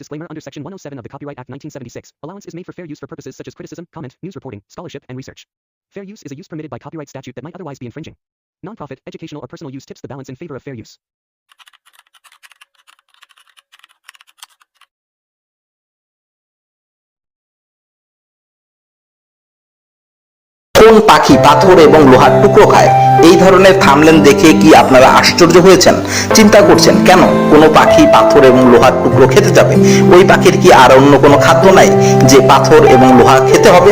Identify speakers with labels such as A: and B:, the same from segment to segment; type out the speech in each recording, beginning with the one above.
A: disclaimer under Section 107 of the Copyright Act 1976. Allowance is made for fair use for purposes such as criticism, comment, news reporting, scholarship, and research. Fair use is a use permitted by copyright statute that might otherwise be infringing. Nonprofit, educational, or personal use tips the balance in favor of fair use.
B: কোন পাখি পাথর এবং লোহার টুকরো খায় এই ধরনের থামলেন দেখে কি আপনারা আশ্চর্য হয়েছেন? চিন্তা করছেন, কেন? কোনো পাখি পাথর এবং লোহার টুকরো খেতে যাবে? ওই পাখির কি আর অন্য কোনো খাদ্য নাই যে পাথর এবং লোহা খেতে হবে?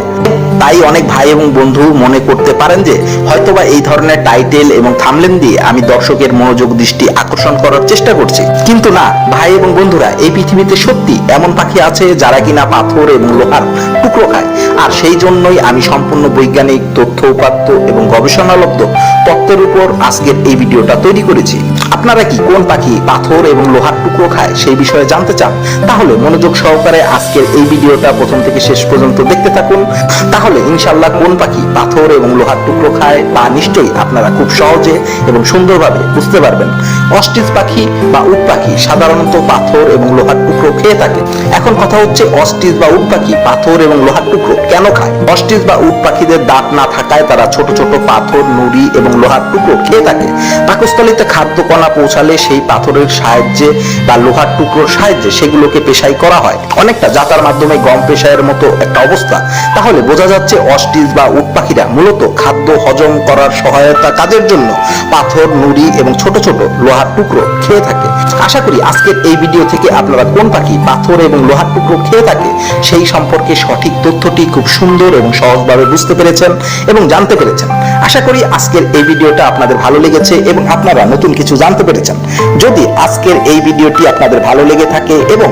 B: তাই অনেক ভাই এবং বন্ধু মনে করতে পারেন যে, হয়তোবা এই ধরনের টাইটেল এবং থামলেন দিয়ে আমি দর্শকের মনোযোগ দৃষ্টি আকর্ষণ করার চেষ্টা করছি। কিন্তু না, ভাই এবং বন্ধুরা, এই পৃথিবীতে সত্যি এমন পাখি আছে যারা কিনা পাথর এবং লোহার টুকরো খায়। আর সেই জন্যই আমি সম্পূর্ণ বৈজ্ঞানিক তথ্য উপাত্ত এবং গবেষণালব্ধ। তত্ত্বের উপর আজকের এই ভিডিওটা তৈরি করেছি। আপনারা কি কোন পাখি, পাথর এবং লোহার টুকরো খায় সেই বিষয়ে জানতে চান? তাহলে মনোযোগ সহকারে আজকের এই ভিডিওটা প্রথম থেকে শেষ পর্যন্ত দেখতে থাকুন। তাহলে ইনশাল্লাহ কোন পাখি, পাথর এবং লোহার টুকরো খায় তা নিশ্চয়ই আপনারা খুব সহজে এবং সুন্দরভাবে বুঝতে পারবেন। অস্ট্রিচ পাখি বা উট পাখি, সাধারণত পাথর এবং লোহার টুকরো খেয়ে থাকে। এখন কথা হচ্ছে অস্ট্রিচ বা উট পাখি পাথর এবং লোহার টুকরো কেন খায়? অস্ট্রিচ বা উট পাখিদের দাঁত না থাকায় তারা ছোট ছোট পাথর, নুড়ি এবং লোহার টুকরো খেয়ে থাকে। পাকস্থলিতে খাদ্য কণা পৌঁছালে সেই পাথরের সাহায্যে বা লোহার টুকরোর সাহায্যে সেগুলোকে পেশাই করা হয়। অনেকটা যাতার মাধ্যমে গম পেশায়ের মতো একটা অবস্থা। তাহলে বোঝা যাচ্ছে অস্ট্রিচ বা উট পাখিরা মূলত খাদ্য হজম করার সহায়তা কাজের জন্য। পাথর, নুড়ি এবং ছোট ছোট লোহার টুকরো খেয়ে থাকে। আশা করি আজকের এই ভিডিও থেকে আপনারা কোন পাখি, পাথর এবং লোহার টুকরো খেয়ে থাকে, সেই সম্পর্কে সঠিক তথ্যটি খুব সুন্দর এবং সহজভাবে বুঝতে পেরেছেন এবং জানতে পেরেছেন। আশা করি আজকের এই ভিডিওটা আপনাদের ভালো লেগেছে এবং আপনারা নতুন কিছু জানতে পেরেছেন। যদি আজকের এই ভিডিওটি আপনাদের ভালো লেগে থাকে এবং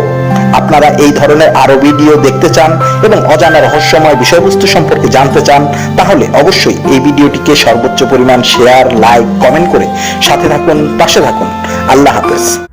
B: আপনারা এই ধরনের আরও ভিডিও দেখতে চান এবং অজানা রহস্যময় বিষয়বস্তু সম্পর্কে জানতে চান, তাহলে অবশ্যই এই ভিডিওটিকে সর্বোচ্চ পরিমাণ শেয়ার লাইক কমেন্ট করে সাথে থাকুন, পাশে থাকুন। আল্লাহ হাফেজ।